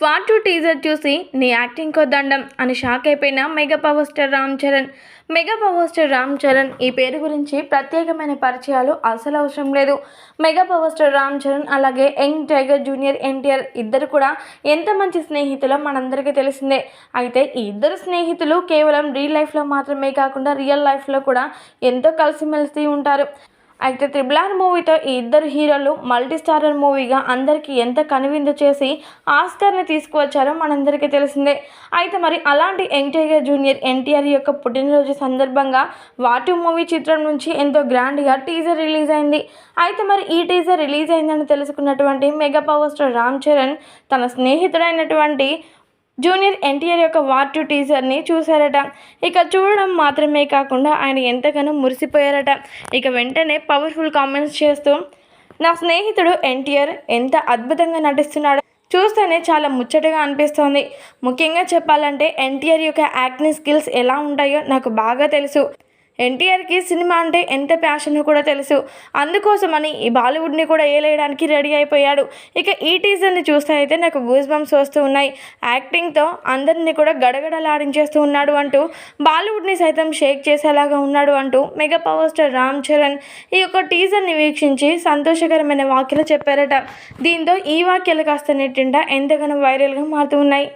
War two teaser చూసి నీ acting దండం అని షాక్ అయిపోయిన mega power star Ram Charan. Mega power star Ram Charan ఈ పేరు గురించి ప్రత్యేకమైన పరిచయాలు అసలు అవసరం లేదు. Mega power star Ram Charan అలాగే యంగ్ టైగర్ జూనియర్ ఎన్టీఆర్ ఇద్దరు కూడా ఎంత మంచి స్నేహితులో మనందరికీ తెలిసిందే. అయితే ఈ ఇద్దరు స్నేహితులు కేవలం రీల్ లైఫ్లో మాత్రమే కాకుండా రియల్ లైఫ్లో కూడా ఎంతో కలిసిమెలిసి ఉంటారు. అయితే త్రిబుల్ ఆర్ మూవీతో ఈ ఇద్దరు హీరోలు మల్టీ స్టారర్ మూవీగా అందరికీ ఎంత కనువిందు చేసి ఆస్కర్ని తీసుకువచ్చారో మనందరికీ తెలిసిందే. అయితే మరి అలాంటి ఎన్టీఆర్ జూనియర్ ఎన్టీఆర్ యొక్క పుట్టినరోజు సందర్భంగా వాటు మూవీ చిత్రం నుంచి ఎంతో గ్రాండ్గా టీజర్ రిలీజ్ అయింది. అయితే మరి ఈ టీజర్ రిలీజ్ అయిందని తెలుసుకున్నటువంటి mega power star Ram Charan తన స్నేహితుడైనటువంటి జూనియర్ ఎన్టీఆర్ యొక్క వార్ టూ టీజర్ని చూశారట. ఇక చూడడం మాత్రమే కాకుండా ఆయన ఎంతగానో మురిసిపోయారట. ఇక వెంటనే పవర్ఫుల్ కామెంట్స్ చేస్తూ నా స్నేహితుడు ఎన్టీఆర్ ఎంత అద్భుతంగా నటిస్తున్నాడు. చూస్తేనే చాలా ముచ్చటగా అనిపిస్తోంది. ముఖ్యంగా చెప్పాలంటే ఎన్టీఆర్ యొక్క యాక్టింగ్ స్కిల్స్ ఎలా ఉంటాయో నాకు బాగా తెలుసు. ఎన్టీఆర్కి సినిమా అంటే ఎంత ప్యాషన్ కూడా తెలుసు. అందుకోసమని ఈ బాలీవుడ్ని కూడా ఏలేయడానికి రెడీ అయిపోయాడు. ఇక ఈ టీజర్ని చూస్తే అయితే నాకు గూస్ బంప్స్ వస్తూ ఉన్నాయి. యాక్టింగ్తో అందరినీ కూడా గడగడలాడించేస్తూ ఉన్నాడు అంటూ బాలీవుడ్ని సైతం షేక్ చేసేలాగా ఉన్నాడు అంటూ mega power star Ram Charan ఈ యొక్క టీజర్ని వీక్షించి సంతోషకరమైన వాక్యలు చెప్పారట. దీంతో ఈ వాక్యాలు కాస్త నెట్టింట ఎంతగానో వైరల్గా మారుతూ ఉన్నాయి.